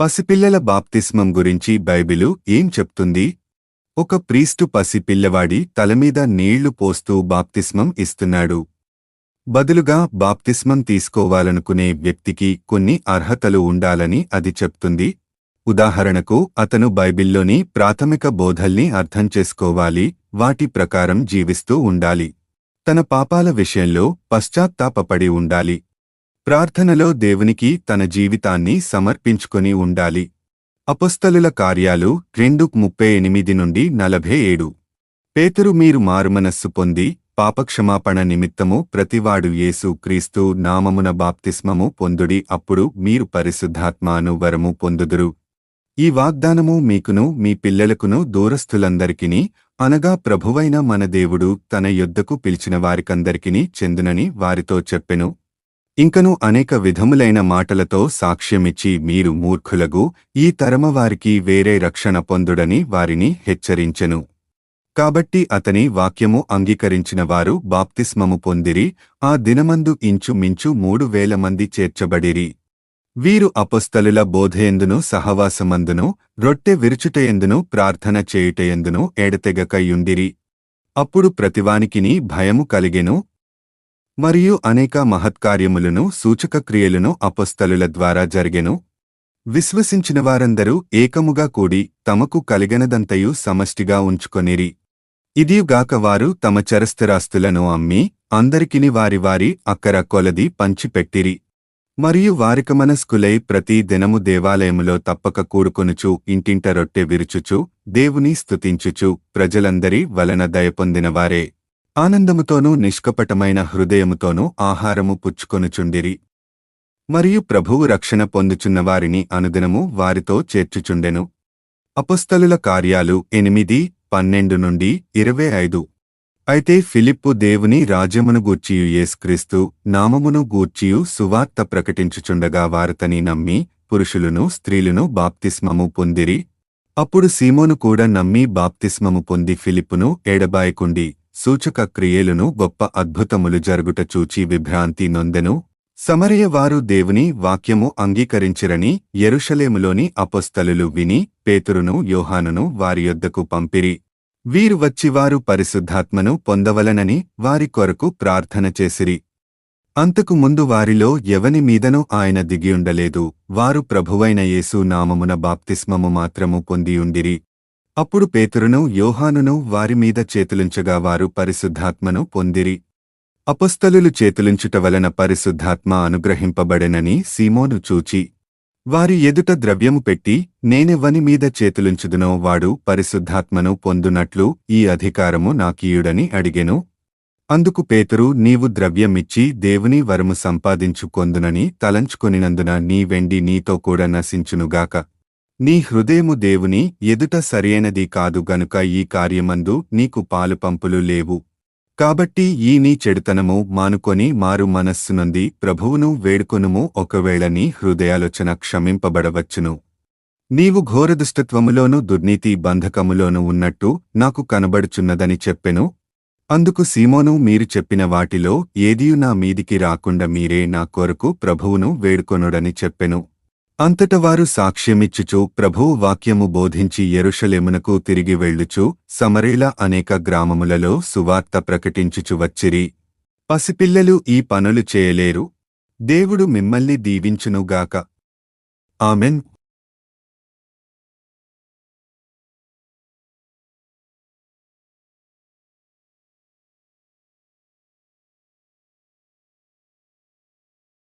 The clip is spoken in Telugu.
పసిపిల్లల బాప్తిస్మం గురించి బైబిలు ఏం చెప్తుంది? ఒక ప్రీస్టు పసిపిల్లవాడి తలమీద నీళ్ళు పోస్తూ బాప్తిస్మం ఇస్తున్నాడు. బదులుగా బాప్తిస్మం తీసుకోవాలనుకునే వ్యక్తికి కొన్ని అర్హతలు ఉండాలని అది చెప్తుంది. ఉదాహరణకు అతను బైబిల్లోని ప్రాథమిక బోధల్ని అర్థం చేసుకోవాలి వాటి ప్రకారం జీవిస్తూ ఉండాలి. తన పాపాల విషయంలో పశ్చాత్తాపపడి ఉండాలి. ప్రార్థనలో దేవునికి తన జీవితాన్ని సమర్పించుకొని ఉండాలి. అపొస్తలుల కార్యాలు రెండు ముప్పై ఎనిమిది నుండి నలభై ఏడు. పేతురు మీరు మారుమనస్సు పొంది పాపక్షమాపణ నిమిత్తము ప్రతివాడు యేసు క్రీస్తు నామమున బాప్తిస్మము పొందుడి అప్పుడు మీరు పరిశుద్ధాత్మాను వరము పొందుదురు. ఈ వాగ్దానము మీకును మీ పిల్లలకును దూరస్థులందరికినీ అనగా ప్రభువైన మన దేవుడు తన యొద్దకు పిలిచిన వారికందరికినీ చెందునని వారితో చెప్పెను. ఇంకను అనేక విధములైన మాటలతో సాక్ష్యమిచ్చి మీరు మూర్ఖులగు ఈ తరమవారికి వేరే రక్షణ పొందుడని వారిని హెచ్చరించెను. కాబట్టి అతని వాక్యము అంగీకరించిన వారు బాప్తిస్మము పొందిరి ఆ దినమందు ఇంచుమించు మూడు వేల మంది చేర్చబడిరి. వీరు అపొస్తలుల బోధయందును సహవాసమందును రొట్టె విరుచుటయందును ప్రార్థన చేయుటయందును ఎడతెగకయుండిరి అప్పుడు ప్రతివానికిని భయము కలిగెను మరియు అనేక మహత్కార్యములను సూచకక్రియలను అపొస్తలుల ద్వారా జరిగెను. విశ్వసించిన వారందరూ ఏకముగా కూడి తమకు కలిగనదంతయు సమష్టిగా ఉంచుకొనిరి. ఇదియుగాక వారు తమ చరస్థిరాస్తులను అమ్మి అందరికిని వారి వారి అక్కర కొలది పంచిపెట్టిరి. మరియు వారికమనస్కులై ప్రతి దినము దేవాలయములో తప్పక కూడుకొనుచు ఇంటింట రొట్టె విరుచుచు దేవుని స్తుతించుచు ప్రజలందరి వలన దయపొందినవారే. ఆనందముతోనూ నిష్కపటమైన హృదయముతోనూ ఆహారము పుచ్చుకొనుచుండిరి. మరియు ప్రభువు రక్షణ పొందుచున్నవారిని అనుదినము వారితో చేర్చుచుండెను. అపుస్తలుల కార్యాలు ఎనిమిది పన్నెండు నుండి ఇరవై ఐదు. అయితే ఫిలిప్పు దేవుని రాజ్యమును గూర్చియు యేస్క్రీస్తు నామమును గూర్చియు సువార్త ప్రకటించుచుండగా వారతని నమ్మి పురుషులను స్త్రీలను బాప్తిస్మము పొందిరి. అప్పుడు సీమోను కూడా నమ్మి బాప్తిస్మము పొంది ఫిలిప్పును ఎడబాయకుండి సూచక క్రియలును గొప్ప అద్భుతములు జరుగుట చూచి విభ్రాంతి నొందెను. సమరయవారు దేవుని వాక్యము అంగీకరించిరని ఎరుషలేములోని అపొస్తలులు విని పేతురును యోహానును వారి యొద్దకు పంపిరి. వీరు వచ్చివారు పరిశుద్ధాత్మను పొందవలనని వారి కొరకు ప్రార్థన చేసిరి. అంతకు ముందు వారిలో ఎవని మీదనూ ఆయన దిగియుండలేదు వారు ప్రభువైన యేసు నామమున బాప్తిస్మము మాత్రము పొందియుండిరి. అప్పుడు పేతురును యోహానును వారిమీద చేతులుంచగా వారు పరిశుద్ధాత్మను పొందిరి. అపస్థలులు చేతులుంచుట వలన పరిశుద్ధాత్మ అనుగ్రహింపబడెనని సీమోను చూచి వారి ఎదుట ద్రవ్యము పెట్టి నేనెవ్వని మీద చేతులుంచుదునో వాడు పరిశుద్ధాత్మను పొందునట్లు ఈ అధికారము నాకీయుడని అడిగెను. అందుకు పేతురు నీవు ద్రవ్యమిచ్చి దేవుని వరము సంపాదించుకొందునని తలంచుకొనినందున నీ వెండి నీతో కూడా నశించునుగాక. నీ హృదయము దేవుని ఎదుట సరియైనది కాదు గనుక ఈ కార్యమందు నీకు పాలు పంపులు లేవు. కాబట్టి ఈ నీ చెడుతనము మానుకొని మారు మనస్సునుంది ప్రభువును వేడుకొనుము ఒకవేళ నీ హృదయాలోచన క్షమింపబడవచ్చును. నీవు ఘోరదుష్టత్వములోను దుర్నీతి బంధకములోను ఉన్నట్టు నాకు కనబడుచున్నదని చెప్పెను. అందుకు సీమోను మీరు చెప్పిన వాటిలో ఏదియు నా మీదికి రాకుండా మీరే నా కొరకు ప్రభువును వేడుకొనుడని చెప్పెను. అంతట వారు సాక్ష్యమిచ్చుచు ప్రభువు వాక్యము బోధించి ఎరుషలేమునకు తిరిగి వెళ్ళుచు సమరేల అనేక గ్రామములలో సువార్త ప్రకటించుచు వచ్చిరి. పసిపిల్లలు ఈ పనులు చేయలేరు. దేవుడు మిమ్మల్ని దీవించునుగాక. ఆమెన్.